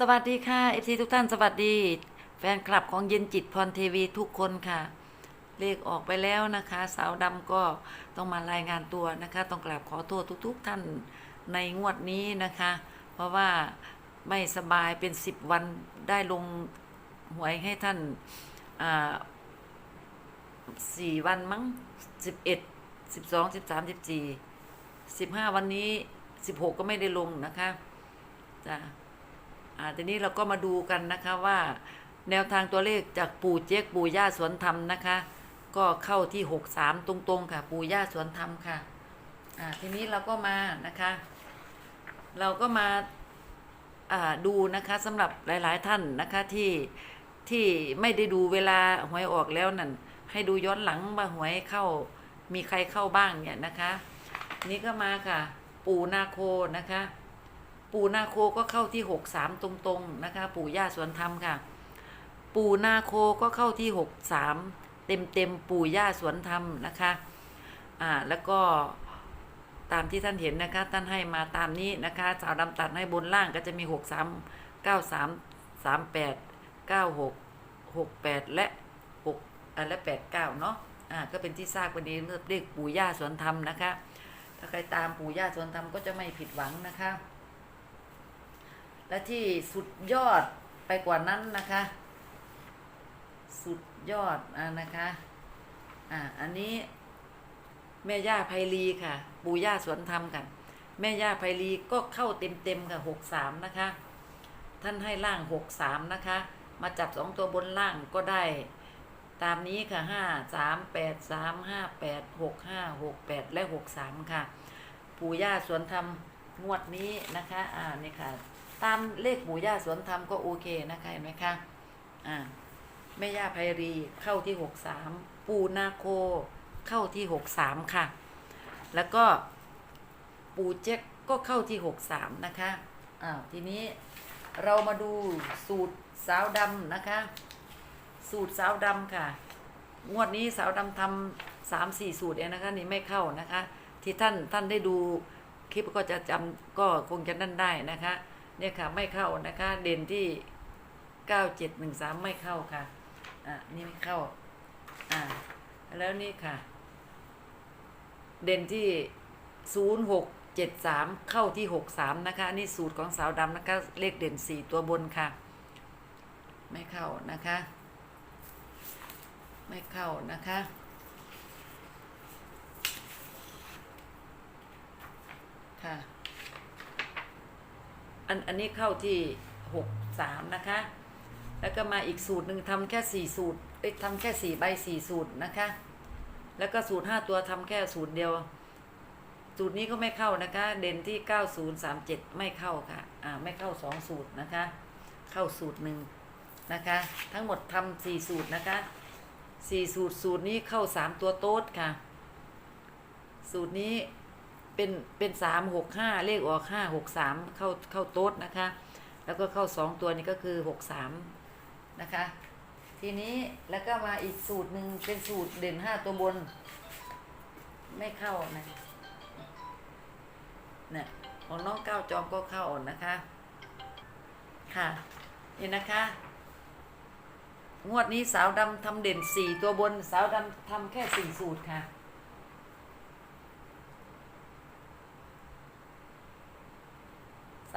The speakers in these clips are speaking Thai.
สวัสดีค่ะเอฟซีทุกท่านสวัสดี แฟนคลับของเย็นจิตพรเทวีทุกคนค่ะ เลขออกไปแล้วนะคะ สาวดำก็ต้องมารายงานตัวนะคะ ต้องกราบขอโทษทุก ๆ ท่านในงวดนี้นะคะ เพราะว่าไม่สบายเป็นสิบวันได้ลงหวยให้ท่านอ่าสี่วันมั้งสิบเอ็ดสิบสองสิบสามสิบสี่สิบห้าวันนี้สิบหกก็ไม่ได้ลงนะคะจ้ะ อ่าทีนี้เราก็มาดูกันนะคะว่าแนวทางตัวเลขจากปู่เจ๊กปู่ย่าสวนธรรมนะคะ ก็เข้าที่หกสามตรงๆค่ะ ปู่ย่าสวนธรรมค่ะอ่าทีนี้เราก็มานะคะ เราก็มาอ่าดูนะคะสำหรับหลายๆท่านนะคะที่ที่ไม่ได้ดูเวลาหวยออกแล้วนั่นให้ดูย้อนหลังว่าหวยเข้ามีใครเข้าบ้างเนี่ยนะคะ นี่ก็มาค่ะ ปู่นาโคนะคะ ปู่นาโคก็เข้าที่หกสามตรงๆนะคะ ปู่ย่าสวนธรรมค่ะ ปู่นาโคก็เข้าที่หกสามเต็มเต็มๆปู่ย่าสวนธรรมนะคะอ่าแล้วก็ตามที่ท่านเห็นนะคะ ท่านให้มาตามนี้นะคะ สาวดำตัดให้บนล่างก็จะมีหกสามเก้าสามสามแปดเก้าหกหกแปดและหกอ่าและแปดเก้าเนาะอ่าก็เป็นที่ทราบวันนี้เรื่องเลขปู่ย่าสวนธรรมนะคะถ้าใครตามปู่ย่าสวนธรรมก็จะไม่ผิดหวังนะคะ และที่สุดยอดไปกว่านั้นนะคะ สุดยอดอ่านะคะ อ่าอันนี้ แม่ย่าไพลีค่ะ ปู่ย่าสวนธรรมกันแม่ย่าไพลีก็เข้าเต็มเต็มๆค่ะหกสามนะคะ ท่านให้ล่างหกสามนะคะ มาจับสองตัวบนล่างก็ได้ ตามนี้ค่ะห้าสามแปดสามห้าแปดหกห้าหกแปดและหกสามค่ะ ปู่ย่าสวนธรรมงวดนี้นะคะ อ่านี่ค่ะ ตามเลขปู่ย่าสวนธรรมก็โอเคนะคะเห็นไหมคะอ่าแม่ย่าไพรีเข้าที่หกสามปู่นาโคเข้าที่หกสามค่ะ แล้วก็ปู่เจ๊กก็เข้าที่หกสามนะคะอ้าวทีนี้เรามาดูสูตรสาวดำนะคะ สูตรสาวดำค่ะ งวดนี้สาวดำทำสามสี่สูตรเองนะคะนี่ไม่เข้านะคะ ที่ท่านท่านได้ดูคลิปก็จะจำก็คงจะนั่นได้นะคะ เนี่ยค่ะไม่เข้านะคะ เด่นที่เก้าเจ็ดหนึ่งสามไม่เข้าค่ะ อะนี่ไม่เข้า อ่า แล้วนี่ค่ะ เด่นที่ศูนย์หกเจ็ดสามเข้าที่หกสามนะคะนนี่สูตรของสาวดำนะคะ เลขเด่นสี่ตัวบนค่ะ ไม่เข้านะคะ ไม่เข้านะคะค่ะ อันอันนี้เข้าที่หกสามนะคะ แล้วก็มาอีกสูตรหนึ่งทำแค่สี่สูตรเอ้ยทำแค่สี่ใบสี่สูตรนะคะ แล้วก็สูตรห้าตัวทำแค่สูตรเดียว สูตรนี้ก็ไม่เข้านะคะ เด่นที่เก้าศูนย์สามเจ็ดไม่เข้าค่ะ อ่าไม่เข้าสองสูตรนะคะ เข้าสูตรหนึ่งนะคะ ทั้งหมดทำสี่สูตรนะคะสี่สูตรสูตรนี้เข้าสามตัวโต๊ดค่ะ สูตรนี้ เป็นเป็นสามหกห้าเลขออกห้าหกสามเข้าเข้าโต๊ดนะคะ แล้วก็เข้าสองตัวนี้ก็คือหกสามนะคะ ทีนี้แล้วก็มาอีกสูตรหนึ่งเป็นสูตรเด่นห้าตัวบน ไม่เข้านะเนี่ยของน้องเก้าจอมก็เข้านะคะ ค่ะนี่นะคะ งวดนี้สาวดำทำเด่นสี่ตัวบน สาวดำทำแค่สี่สูตรค่ะ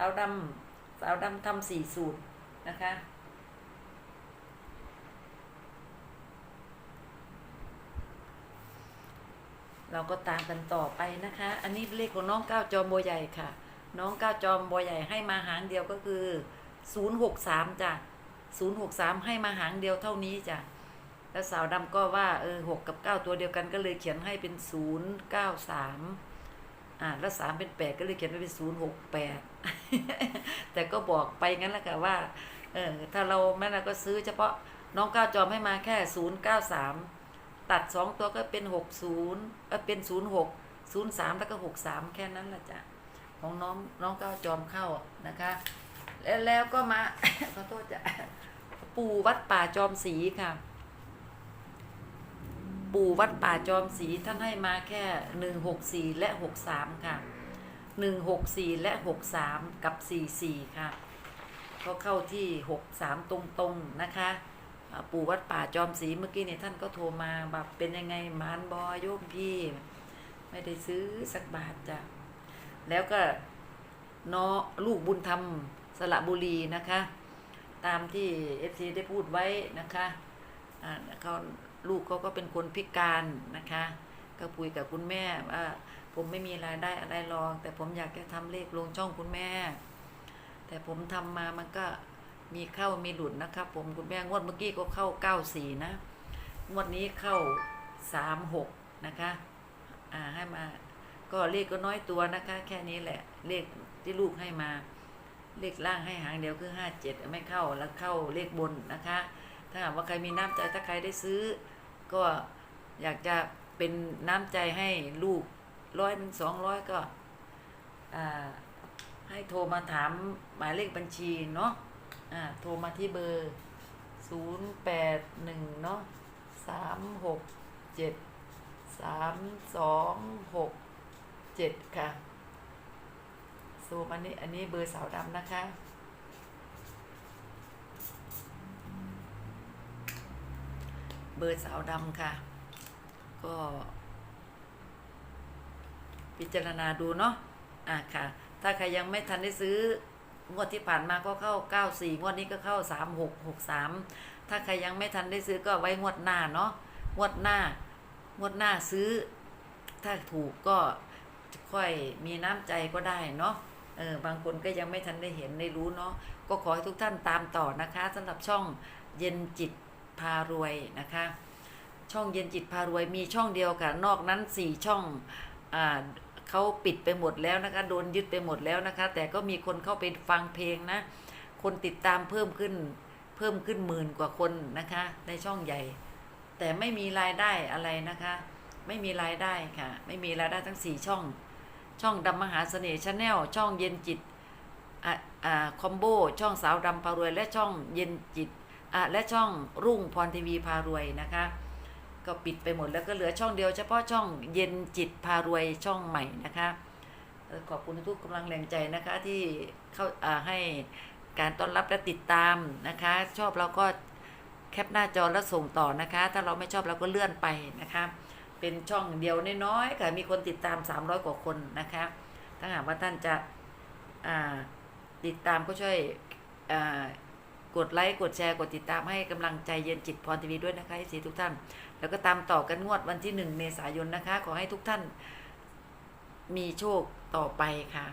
าวดำสาวดำทำสี่สูตรนะคะ เราก็ตามกันต่อไปนะคะ อันนี้เลขของน้องก้าวจอมบัวใหญ่ค่ะ น้องก้าวจอมบัวใหญ่ให้มาหางเดียวก็คือศูนย์หกสามจ้ะศูนย์หกสามให้มาหางเดียวเท่านี้จ้ะแล้วสาวดำก็ว่าเออหกกับเก้าตัวเดียวกันก็เลยเขียนให้เป็นศูนย์เก้าสามอ่าแล้วสามเป็นแปดก็เลยเขียนไว้เป็นศูนย์หกแปด แต่ก็บอกไปงั้นแหละค่ะว่า เออถ้าเราแม่เราก็ซื้อเฉพาะน้องก้าวจอมให้มาแค่ศูนย์เก้าสามตัดสองตัวก็เป็นหกศูนย์เออเป็นศูนย์หกศูนย์สามแล้วก็หกสามแค่นั้นแหละจ้ะของน้องน้องก้าวจอมเข้านะคะ แล้วแล้วก็มา ขอโทษจ้ะปู่วัดป่าจอมศรีค่ะ ปู่วัดป่าจอมศรีท่านให้มาแค่หนึ่งหกสี่และหกสามค่ะ หนึ่งหกสี่และหกสามกับสี่สี่ค่ะเขาเข้าที่หกสามตรงๆ นะคะ ปู่วัดป่าจอมศรีเมื่อกี้เนี่ยท่านก็โทรมาแบบเป็นยังไงมานบอโยมพี่ ไม่ได้ซื้อสักบาทจ้ะ แล้วก็นอลูกบุญธรรมสระบุรีนะคะ ตามที่เอฟซีได้พูดไว้นะคะเขาลูกเขาก็เป็นคนพิการนะคะ ก็คุยกับคุณแม่ว่า ผมไม่มีรายได้อะไรหรอกแต่ผมอยากจะทำเลขลงช่องคุณแม่ แต่ผมทำมามันก็มีเข้ามีหลุดนะครับ ผมคุณแม่งวดเมื่อกี้ก็เข้าเก้าสี่นะงวดนี้เข้าสามหกนะคะอ่าให้มา ก็เลขก็น้อยตัวนะคะ แค่นี้แหละเลขที่ลูกให้มา เลขล่างให้หางเดียวคือห้าเจ็ดไม่เข้าแล้วเข้าเลขบนนะคะ ถ้าหากว่าใครมีน้ำใจถ้าใครได้ซื้อ ก็อยากจะเป็นน้ำใจให้ลูก ร้อยหนึ่งสองร้อยก็อ่าให้โทรมาถามหมายเลขบัญชีเนาะอ่าโทรมาที่เบอร์ศูนย์แปดหนึ่งเนาะสามหกเจ็ดสามสองหกเจ็ดค่ะซูมอันนี้อันนี้เบอร์สาวดำนะคะ เบอร์สาวดำค่ะ ก็ พิจารณาดูเนาะอะค่ะ ถ้าใครยังไม่ทันได้ซื้องวดที่ผ่านมาก็เข้า 94 งวดนี้ก็เข้า 3663 ถ้าใครยังไม่ทันได้ซื้อก็ไว้งวดหน้าเนาะงวดหน้างวดหน้าซื้อ ถ้าถูกก็ค่อยมีน้ำใจก็ได้เนาะเออบางคนก็ยังไม่ทันได้เห็นได้รู้เนาะก็ขอให้ทุกท่านตามต่อนะคะสำหรับช่องเย็นจิตพารวยนะคะ ช่องเย็นจิตพารวยมีช่องเดียวค่ะนอกนั้นสี่ช่องอ่า เขาปิดไปหมดแล้วนะคะ โดนยึดไปหมดแล้วนะคะ แต่ก็มีคนเข้าไปฟังเพลงนะ คนติดตามเพิ่มขึ้น เพิ่มขึ้นหมื่นกว่าคนนะคะ ในช่องใหญ่ แต่ไม่มีรายได้อะไรนะคะ ไม่มีรายได้ค่ะ ไม่มีรายได้ทั้งสี่ช่อง ช่องดำมหาเสน่ห์ชาแนลช่องเย็นจิตอ่าคอมโบช่องสาวดำพารวย และช่องเย็นจิตอะและช่องรุ่งพรทีวีพารวยนะคะ ก็ปิดไปหมดแล้วก็เหลือช่องเดียวเฉพาะช่องเย็นจิตพารวยช่องใหม่นะคะขอบคุณทุกกำลังแรงใจนะคะที่เข้าาให้การต้อนรับและติดตามนะคะ ชอบเราก็แคปหน้าจอแล้วส่งต่อนะคะ ถ้าเราไม่ชอบเราก็เลื่อนไปนะคะ เป็นช่องเดียวน้อยๆค่ะมีคนติดตาม 300 กว่าคนนะคะถ้าหากว่าท่านจะติดตามก็ช่วย กดไลค์กดแชร์กดติดตามให้กำลังใจเย็นจิตพรทีวีด้วยนะคะสีทุกท่าน แล้วก็ตามต่อกันงวดวันที่หนึ่งเมษายนนะคะ ขอให้ทุกท่านมีโชคต่อไปค่ะ